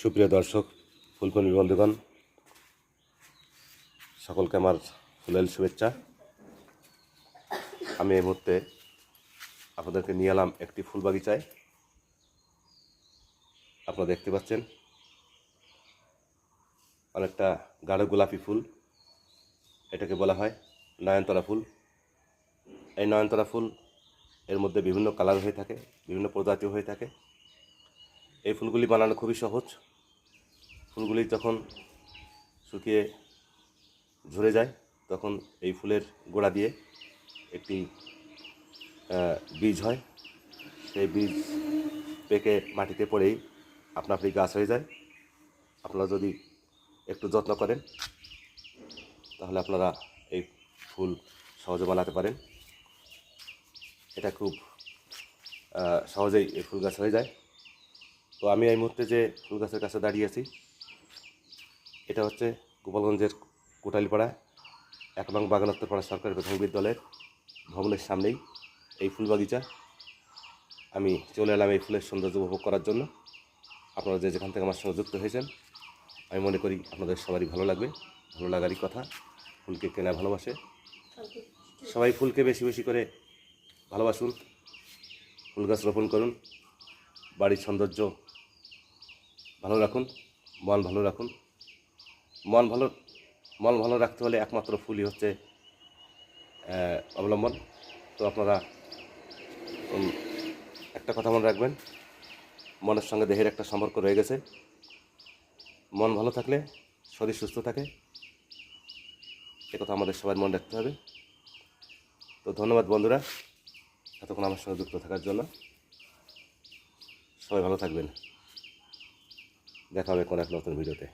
সুপ্রিয় দর্শক ফুলকর্মী বন্ধুগণ সকলকে আমার ফুলেল শুভেচ্ছা। আমি এই মুহূর্তে আপনাদেরকে নিয়ে এলাম একটি ফুল বাগিচায় আপনারা দেখতে পাচ্ছেন, অনেকটা গাঢ় গোলাপি ফুল, এটাকে বলা হয় নয়নতরা ফুল। এই নয়নতরা ফুল এর মধ্যে বিভিন্ন কালার হয়ে থাকে, বিভিন্ন প্রজাতি হয়ে থাকে। এই ফুলগুলি বানানো খুবই সহজ। ফুলগুলি যখন শুকিয়ে ঝরে যায়, তখন এই ফুলের গোড়া দিয়ে একটি বীজ হয়। সেই বীজ পেকে মাটিতে পড়েই আপনা আপনি গাছ হয়ে যায়। আপনারা যদি একটু যত্ন করেন, তাহলে আপনারা এই ফুল সহজে বানাতে পারেন। এটা খুব সহজেই এই ফুল গাছ হয়ে যায়। তো আমি এই মুহূর্তে যে ফুল গাছের কাছে দাঁড়িয়ে আছি, এটা হচ্ছে গোপালগঞ্জের কোটালিপাড়া, এক নং বাগানোত্তরপাড়া সরকারি প্রাথমিক বিদ্যালয়ের ভবনের সামনেই এই ফুল বাগিচা আমি চলে এলাম এই ফুলের সৌন্দর্য উপভোগ করার জন্য। আপনারা যে যেখান থেকে আমার সঙ্গে যুক্ত হয়েছেন, আমি মনে করি আপনাদের সবারই ভালো লাগবে, ভালো লাগারই কথা, ফুলকে কেনা ভালোবাসে। সবাই ফুলকে বেশি বেশি করে ভালোবাসুন, ফুল গাছ রোপণ করুন, বাড়ির সৌন্দর্য ভালো রাখুন, মন ভালো রাখুন। মন ভালো মন ভালো রাখতে হলে একমাত্র ফুলই হচ্ছে অবলম্বন। তো আপনারা একটা কথা মনে রাখবেন, মনের সঙ্গে দেহের একটা সম্পর্ক রয়ে গেছে। মন ভালো থাকলে শরীর সুস্থ থাকে। কথা আমাদের সবার মনে রাখতে হবে। তো ধন্যবাদ বন্ধুরা, এতক্ষণ আমার সঙ্গে যুক্ত থাকার জন্য। সবাই ভালো থাকবেন। দেখা হবে কোনো এক নতুন ভিডিওতে।